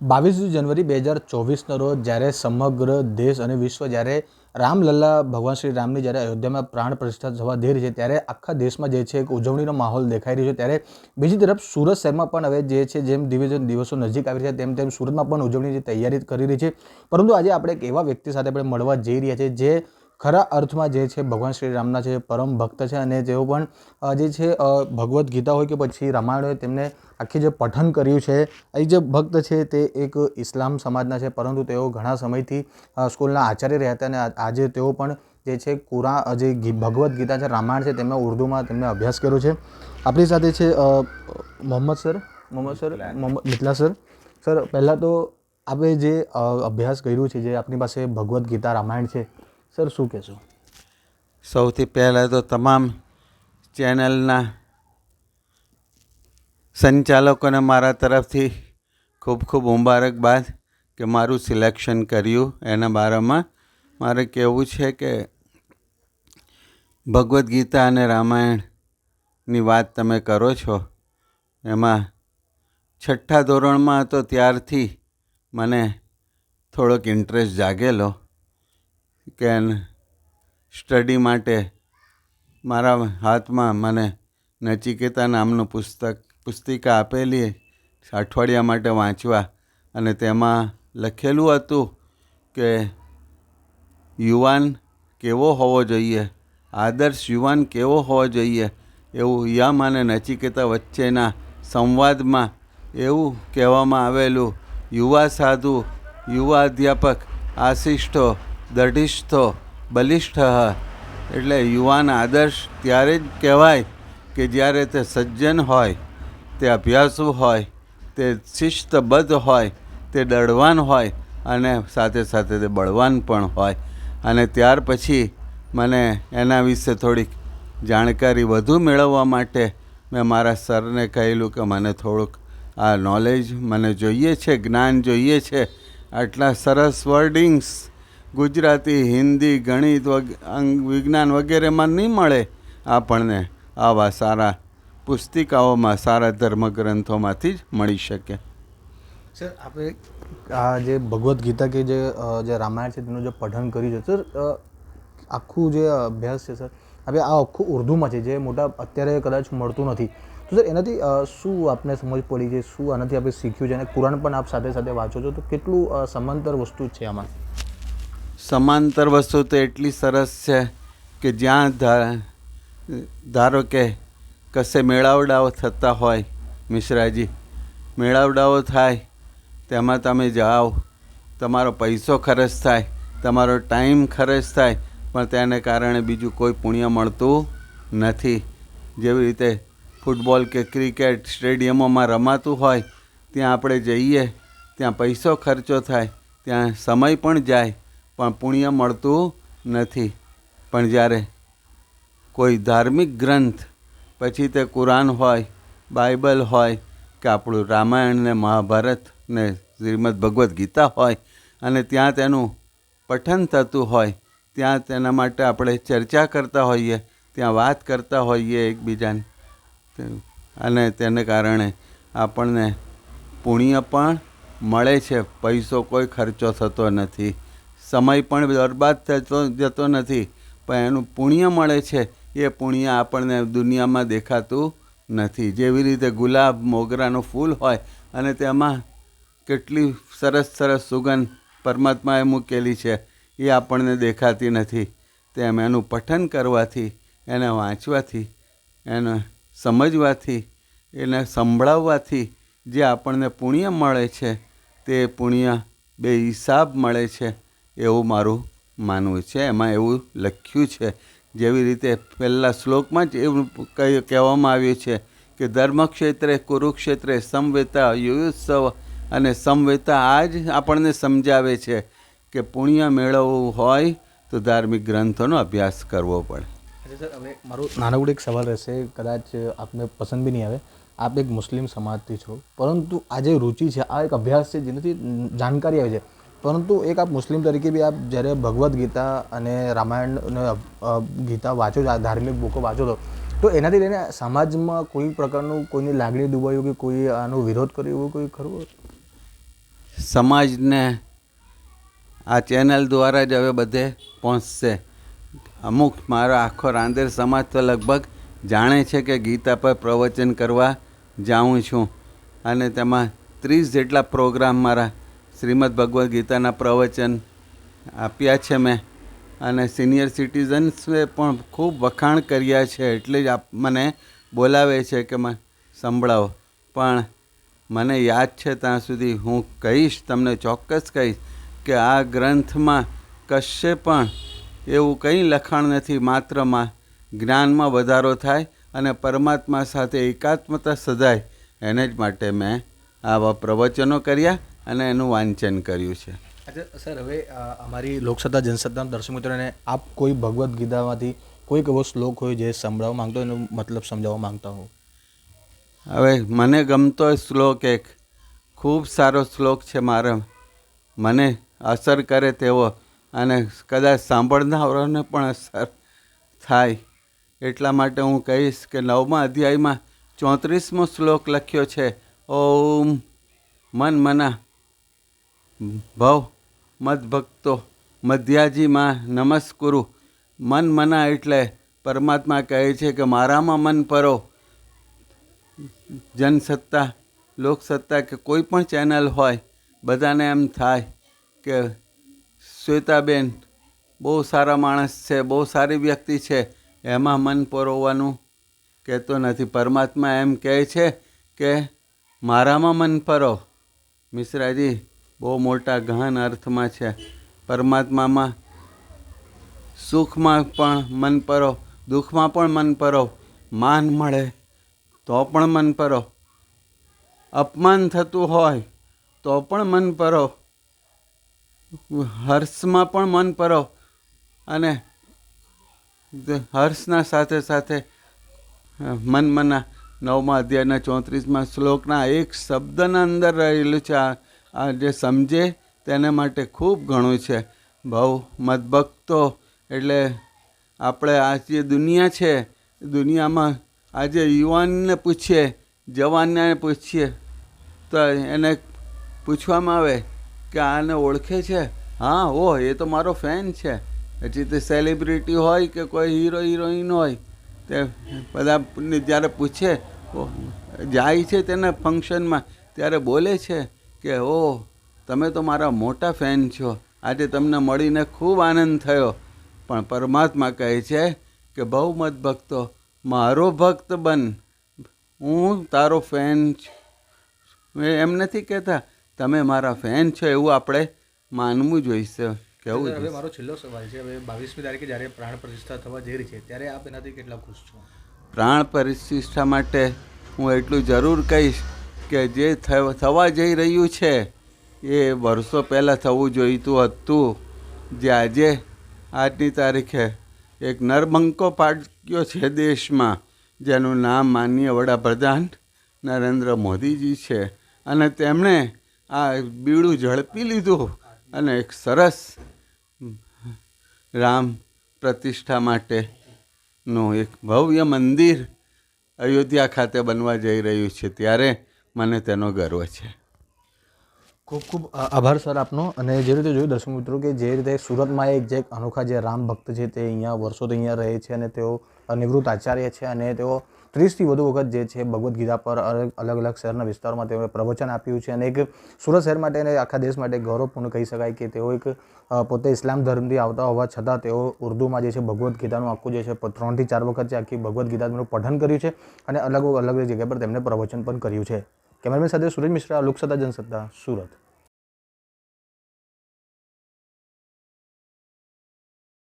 બાવીસ જનવરી બે હજાર ચોવીસના રોજ જ્યારે સમગ્ર દેશ અને વિશ્વ જ્યારે રામલલ્લા ભગવાન શ્રી રામની જ્યારે અયોધ્યામાં પ્રાણ પ્રતિષ્ઠા થવા જઈ રહી છે, ત્યારે આખા દેશમાં જે છે એક ઉજવણીનો માહોલ દેખાઈ રહ્યો છે. ત્યારે બીજી તરફ સુરત શહેરમાં પણ હવે જે છે જેમ દિવસે દિવસો નજીક આવી રહ્યા છે, તેમ તેમ સુરતમાં પણ ઉજવણીની તૈયારી કરી રહી છે. પરંતુ આજે આપણે એક એવા વ્યક્તિ સાથે આપણે મળવા જઈ રહ્યા છે જે ખરા અર્થમાં જે છે ભગવાન શ્રી રામના છે પરમ ભક્ત છે અને જેઓ પણ જે છે ભગવદ્ ગીતા હોય કે પછી રામાયણ હોય તેમને આખી જે પઠન કર્યું છે એ જે ભક્ત છે તે એક ઇસ્લામ સમાજના છે પરંતુ તેઓ ઘણા સમયથી સ્કૂલના આચાર્ય રહ્યા હતા અને આજે તેઓ પણ જે છે કુરા જે ભગવદ્ ગીતા છે રામાયણ છે તેમણે ઉર્દુમાં તેમણે અભ્યાસ કર્યો છે. આપણી સાથે છે Mohammad sir Mohammad sir Mohammad Mithla sir. Sir પહેલાં તો આપણે જે અભ્યાસ કર્યું છે જે આપણી પાસે ભગવદ્ ગીતા રામાયણ છે સર, શું કહેશો? સૌથી પહેલાં તો તમામ ચેનલના સંચાલકોને મારા તરફથી ખૂબ ખૂબ મુબારકબાદ કે મારું સિલેક્શન કર્યું. એના બારામાં મારે કહેવું છે કે ભગવદ્ ગીતા અને રામાયણની વાત તમે કરો છો, એમાં છઠ્ઠા ધોરણમાં હતો ત્યારથી મને થોડોક ઇન્ટરેસ્ટ જાગેલો. કે સ્ટડી માટે મારા હાથમાં મને નચિકેતા નામનું પુસ્તક, પુસ્તિકા આપેલી અઠવાડિયા માટે વાંચવા. અને તેમાં લખેલું હતું કે, યુવાન કેવો હોવો જોઈએ? આદર્શ યુવાન કેવો હોવો જોઈએ? એવું યમ અને નચિકેતા વચ્ચેના સંવાદમાં એવું કહેવામાં આવેલું, યુવા સાધુ, યુવા અધ્યાપક આશિષ્ઠો દઢિષ્ઠો, બલિષ્ઠ. એટલે યુવાન આદર્શ ત્યારે જ કહેવાય કે જ્યારે તે સજ્જન હોય, તે અભ્યાસુ હોય, તે શિસ્તબદ્ધ હોય, તે દળવાન હોય અને સાથે સાથે તે બળવાન પણ હોય. અને ત્યાર પછી મને એના વિશે થોડીક જાણકારી વધુ મેળવવા માટે મેં મારા સરને કહેલું કે મને થોડુંક આ નોલેજ મને જોઈએ છે, જ્ઞાન જોઈએ છે. આટલા સરસ વર્ડિંગ્સ ગુજરાતી, હિન્દી, ગણિત વિજ્ઞાન વગેરેમાં નહીં મળે આપણને આવા સારા પુસ્તિકાઓમાં, સારા ધર્મગ્રંથોમાંથી જ મળી શકે. સર, આપણે આ જે ભગવદ્ ગીતા કે જે રામાયણ છે, તેનું જે પઠન કર્યું છે, સર આખું જે અભ્યાસ છે, સર, હવે આ આખું ઉર્દુમાં છે, જે મોટા અત્યારે કદાચ મળતું નથી. તો સર, એનાથી શું આપને સમજ પડી છે, શું આનાથી આપણે શીખ્યું છે? અને કુરાન પણ આપ સાથે સાથે વાંચો છો, તો કેટલું સમાંતર વસ્તુ છે આમાં? સમાંતર વસ્તુ તો એટલી સરસ છે કે જ્યાં ધારો કે કશે મેળાવડાઓ થતા હોય, મિશ્રાજી, મેળાવડાઓ થાય, તેમાં તમે જાઓ, તમારો પૈસો ખર્ચ થાય, તમારો ટાઈમ ખર્ચ થાય, પણ તેને કારણે બીજું કોઈ પુણ્ય મળતું નથી. જેવી રીતે ફૂટબોલ કે ક્રિકેટ સ્ટેડિયમોમાં રમાતું હોય, ત્યાં આપણે જઈએ, ત્યાં પૈસો ખર્ચો થાય, ત્યાં સમય પણ જાય પણ પુણ્ય મળતું નથી. પણ જ્યારે કોઈ ધાર્મિક ગ્રંથ, પછી તે કુરાન હોય, બાઇબલ હોય કે આપણું રામાયણ ને મહાભારત ને શ્રીમદ ભગવદ્ ગીતા હોય અને ત્યાં તેનું પઠન થતું હોય, ત્યાં તેના માટે આપણે ચર્ચા કરતા હોઈએ, ત્યાં વાત કરતા હોઈએ એકબીજાને. અને તેને કારણે આપણને પુણ્ય પણ મળે છે. પૈસો કોઈ ખર્ચો થતો નથી. સમય પણ બરબાદ થતો જતો નથી, પણ એનું પુણ્ય મળે છે, એ પુણ્ય આપણને દુનિયામાં દેખાતું નથી. જેવી રીતે ગુલાબ મોગરાનું ફૂલ હોય અને તેમાં કેટલી સરસ સરસ સુગંધ પરમાત્માએ મૂકેલી છે, એ આપણને દેખાતી નથી. તેમ એનું પઠન કરવાથી, એને વાંચવાથી, એને સમજવાથી, એને સંભળાવવાથી જે આપણને પુણ્ય મળે છે, તે પુણ્ય બે હિસાબ મળે છે. એવું મારું માનવું છે. એમાં એવું લખ્યું છે, જેવી રીતે પહેલાં શ્લોકમાં જ એવું કહી કહેવામાં આવ્યું છે કે ધર્મક્ષેત્રે, કુરુક્ષેત્રે સમવેતા યુયુત્સવ અને સમવેતા આ જ આપણને સમજાવે છે કે પુણ્ય મેળવવું હોય તો ધાર્મિક ગ્રંથોનો અભ્યાસ કરવો પડે. સર, હવે મારું નાનકડો એક સવાલ રહેશે, કદાચ આપને પસંદ બી નહીં આવે. આપ એક મુસ્લિમ સમાજથી છો, પરંતુ આ જે રુચિ છે, આ એક અભ્યાસ છે જેનાથી જાણકારી આવે છે. પરંતુ એક આપ મુસ્લિમ તરીકે બી આપ જ્યારે ભગવદ્ ગીતા અને રામાયણ અને ગીતા વાંચો છો ધાર્મિક બુકો વાંચો છો, તો એનાથી લઈને સમાજમાં કોઈ પ્રકારનું કોઈની લાગણી દુભાયું કે કોઈ આનો વિરોધ કર્યો એવું કોઈ ખરું? સમાજને આ ચેનલ દ્વારા જ હવે બધે પહોંચશે. અમુક મારો આખો રાંદેર સમાજ તો લગભગ જાણે છે કે ગીતા પર પ્રવચન કરવા જાઉં છું. અને તેમાં ત્રીસ જેટલા પ્રોગ્રામ મારા શ્રીમદ ભગવદ્ ગીતાના પ્રવચન આપ્યા છે મેં. અને સિનિયર સિટીઝન્સે પણ ખૂબ વખાણ કર્યા છે, એટલે જ આપ મને બોલાવે છે કે મને સંભળાવો. પણ મને યાદ છે ત્યાં સુધી હું કહીશ, તમને ચોક્કસ કહીશ કે આ ગ્રંથમાં કશે પણ એવું કંઈ લખાણ નથી માત્રમાં જ્ઞાનમાં વધારો થાય અને પરમાત્મા સાથે એકાત્મતા સધાય એને જ માટે મેં આવા પ્રવચનો કર્યા. અને એનું વાંચન કર્યું છે. અચ્છા સર હવે અમારી લોકસત્તા જનસત્તાના દર્શક મિત્રોને આપ કોઈ ભગવદ્ ગીતામાંથી કોઈક એવો શ્લોક હોય જે સંભળાવવા માંગતો એનો મતલબ સમજાવવા માંગતા હો? હવે મને ગમતો શ્લોક એક. ખૂબ સારો શ્લોક છે મારા. મને અસર કરે તેવો અને કદાચ સાંભળનારાઓને પણ અસર થાય. એટલા માટે હું કહીશ કે નવમા અધ્યાયમાં ચોત્રીસમો શ્લોક લખ્યો છે. ઓમ મન મના. ભવ મદભક્તો મધ્યાજીમાં નમસ્કુરુ. મન મના એટલે પરમાત્મા કહે છે કે મારામાં મન પરો જનસત્તા, લોકસત્તા કે કોઈ પણ ચેનલ હોય, બધાને એમ થાય કે શ્વેતાબેન બહુ સારા માણસ છે, બહુ સારી વ્યક્તિ છે, એમાં મન પરોવવાનું કહેતો નથી. પરમાત્મા એમ કહે છે કે મારામાં મન પરો મિશ્રાજી બહુ મોટા ગહન અર્થમાં છે. પરમાત્મામાં સુખમાં પણ મન પરો, દુઃખમાં પણ મન પરો, માન મળે તો પણ મન પરો. અપમાન થતું હોય તો પણ મન પરો. હર્ષમાં પણ મન પરો અને હર્ષના સાથે સાથે મન મના નવમા અધ્યાયના ચોત્રીસમાં શ્લોકના એક શબ્દના અંદર રહેલું છે આ આ જે સમજે તેને માટે ખૂબ ઘણું છે. ભાવ મદભક્તો એટલે આપણે આ જે દુનિયા છે, દુનિયામાં આજે યુવાનને પૂછીએ, જવાનને પૂછીએ, તો એને પૂછવામાં આવે કે આને ઓળખે છે? હા ઓ એ તો મારો ફેન છે. પછી તે સેલિબ્રિટી હોય કે કોઈ હીરો, હિરોઈન હોય, તે બધા જ્યારે પૂછે જાય છે તેના ફંક્શનમાં, ત્યારે બોલે છે. કે ઓ તમે તો મારા મોટા ફેન છો. આજે તમને મળીને ખૂબ આનંદ થયો. પણ પરમાત્મા કહે છે કે બહુ મત ભક્તો મારો ભક્ત બન. હું તારો ફેન છું. એમ નથી કહેતા તમે મારા ફેન છો એવું આપણે માનવું જોઈશે. કેવું હવે મારો છેલ્લો સવાલ છે. હવે બાવીસમી તારીખે જ્યારે પ્રાણ પ્રતિષ્ઠા થવા જઈ રહી છે ત્યારે આપ એનાથી કેટલા ખુશ છો? પ્રાણ પ્રતિષ્ઠા માટે હું એટલું જરૂર કહીશ કે જે થવા જઈ રહ્યું છે, એ વર્ષો પહેલાં થવું જોઈતું હતું. જે આજે, આજની તારીખે એક નરબંકો પાડ્યો છે દેશમાં, જેનું નામ માનનીય વડાપ્રધાન નરેન્દ્ર મોદીજી છે. અને તેમણે આ બીડું ઝડપી લીધું અને એક સરસ, રામ પ્રતિષ્ઠા માટેનું એક ભવ્ય મંદિર અયોધ્યા ખાતે બનવા જઈ રહ્યું છે. ત્યારે મને તેનો ગર્વ છે. ખૂબ ખૂબ આભાર સર આપનો. અને જે રીતે જોયું દર્શક મિત્રો કે જે રીતે સુરતમાં એક જે અનોખા જે રામ ભક્ત છે તે અહીંયા વર્ષોથી અહીંયા રહે છે અને તેઓ નિવૃત્ત આચાર્ય છે અને તેઓ ત્રીસથી વધુ વખત જે છે ભગવદ્ ગીતા પર અલગ અલગ અલગ શહેરના વિસ્તારોમાં તેઓએ પ્રવચન આપ્યું છે અને એક સુરત શહેર માટે અને આખા દેશ માટે ગૌરવપૂર્ણ કહી શકાય કે તેઓ એક પોતે ઇસ્લામ ધર્મથી આવતા હોવા છતાં તેઓ ઉર્દુમાં જે છે ભગવદ્ ગીતાનું આખું જે છે ત્રણથી ચાર વખત જે આખી ભગવદ્ ગીતાનું પઠન કર્યું છે અને અલગ અલગ જગ્યા પર તેમણે પ્રવચન પણ કર્યું છે. કેમેરામેન સાથે સુરજ મિશ્રા લોકસત્તા જનસત્તા સુરત.